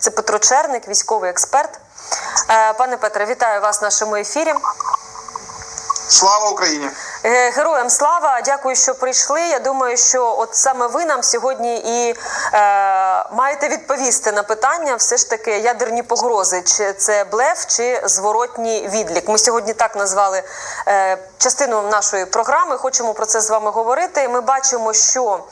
Це Петро Черник, військовий експерт. Е, Пане Петре, вітаю вас в нашому ефірі. Слава Україні! Е, Героям слава, дякую, що прийшли. Я думаю, що от саме ви нам сьогодні і е, маєте відповісти на питання, все ж таки ядерні погрози, чи це блеф, чи зворотній відлік. Ми сьогодні так назвали е, частину нашої програми. Хочемо про це з вами говорити. Ми бачимо, що.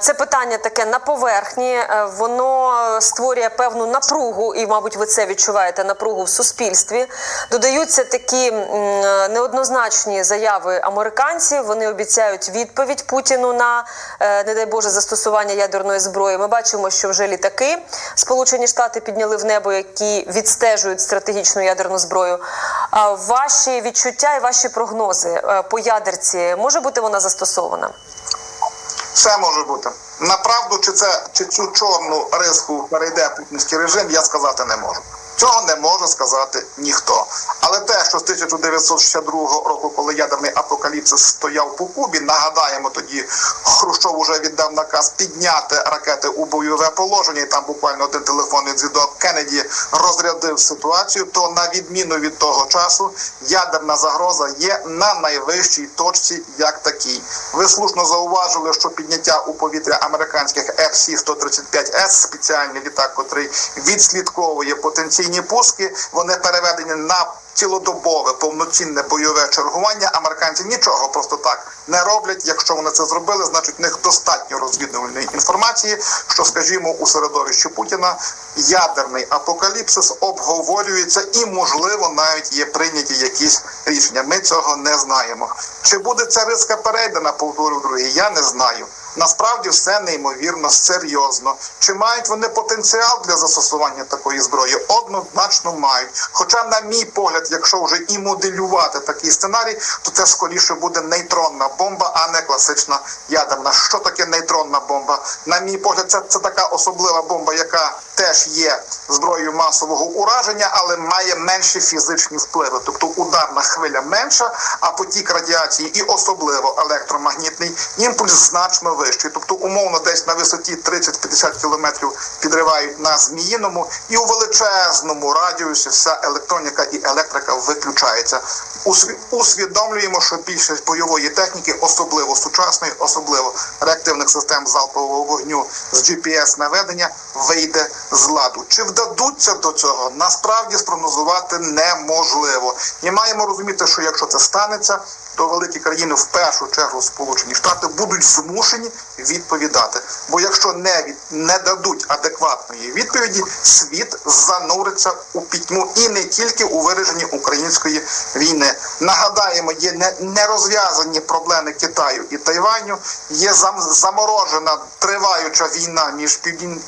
Це питання таке на поверхні, е, воно створює певну напругу, і, мабуть, ви це відчуваєте напругу в суспільстві. Додаються такі неоднозначні заяви американців. Вони обіцяють відповідь Путіну на е, не дай Боже застосування ядерної зброї. Ми бачимо, що вже літаки Сполучені Штати підняли в небо, які відстежують стратегічну ядерну зброю. А Ваші відчуття і ваші прогнози е, по ядерці може бути вона застосована? Все може бути. Направду, чи це чи цю чорну риску перейде путінський режим, я сказати не можу. Цього не може сказати ніхто. Але те, що з 1962 року, коли ядерний апокаліпсис стояв по Кубі, нагадаємо тоді, Хрущов уже віддав наказ підняти ракети у бойове положення, і там буквально один телефонний дзвінок Кеннеді розрядив ситуацію. То на відміну від того часу, ядерна загроза є на найвищій точці, як такій. Ви слушно зауважили, що підняття у повітря американських RC-135S, спеціальний літак, котрий відслідковує потенційні пуски, вони переведені на цілодобове повноцінне бойове чергування. Американці нічого просто так не роблять. Якщо вони це зробили, значить в них достатньо розвідувальної інформації, що, скажімо, у середовищі Путіна ядерний апокаліпсис обговорюється і, можливо, навіть є прийняті якісь рішення. Ми цього не знаємо. Чи буде ця риска перейдена, повторю друге, я не знаю. Насправді все неймовірно серйозно. Чи мають вони потенціал для застосування такої зброї? Однозначно мають. Хоча, на мій погляд, якщо вже і моделювати такий сценарій, то це скоріше буде нейтронна бомба, а не класична ядерна. Що таке нейтронна бомба? На мій погляд, це, це така особлива бомба, яка теж є зброєю масового ураження, але має менші фізичні впливи. Тобто ударна хвиля менша, а потік радіації і особливо електромагнітний імпульс значно вищий. Тобто, умовно, десь на висоті 30-50 кілометрів підривають на зміїному, і у величезному радіусі вся електроніка і електрика виключається. Усві- Усвідомлюємо, що більшість бойової техніки, особливо сучасної, особливо реактивних систем залпового вогню з GPS наведення, вийде з ладу. Чи вдадуться до цього? Насправді спрогнозувати неможливо. І маємо розуміти, що якщо це станеться, то великі країни, в першу чергу Сполучені Штати, будуть змушені відповідати. Бо якщо не від не дадуть адекватної відповіді, світ зануриться у пітьму і не тільки у вираженні української війни. Нагадаємо, є не, нерозв'язані проблеми Китаю і Тайваню. Є зам, заморожена триваюча війна між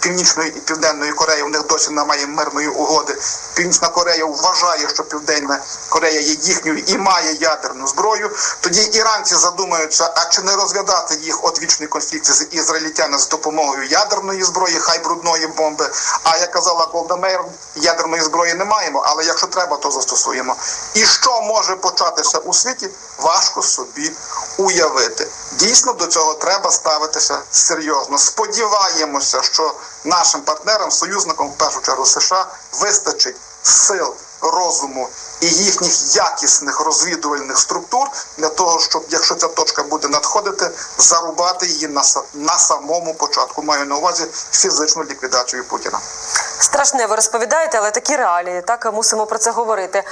Північною і Південною Кореєю. У них досі немає мирної угоди. Північна Корея вважає, що Південна Корея є їхньою і має ядерну зброю. Тоді іранці задумаються, а чи не розглядати їх одвічний конфлікт з ізраїльтяни з допомогою ядерної зброї, хай брудної бомби. А як казала Голда ядерної зброї не маємо, але якщо треба, то застосуємо. І що може початися у світі, важко собі уявити. Дійсно, до цього треба ставитися серйозно. Сподіваємося, що нашим партнерам, союзникам, в першу чергу США, вистачить сил, розуму і їхніх якісних розвідувальних структур для того, щоб, якщо ця точка буде надходити, зарубати її на, на самому початку. Маю на увазі фізичну ліквідацію Путіна. Страшне, ви розповідаєте, але такі реалії, так мусимо про це говорити.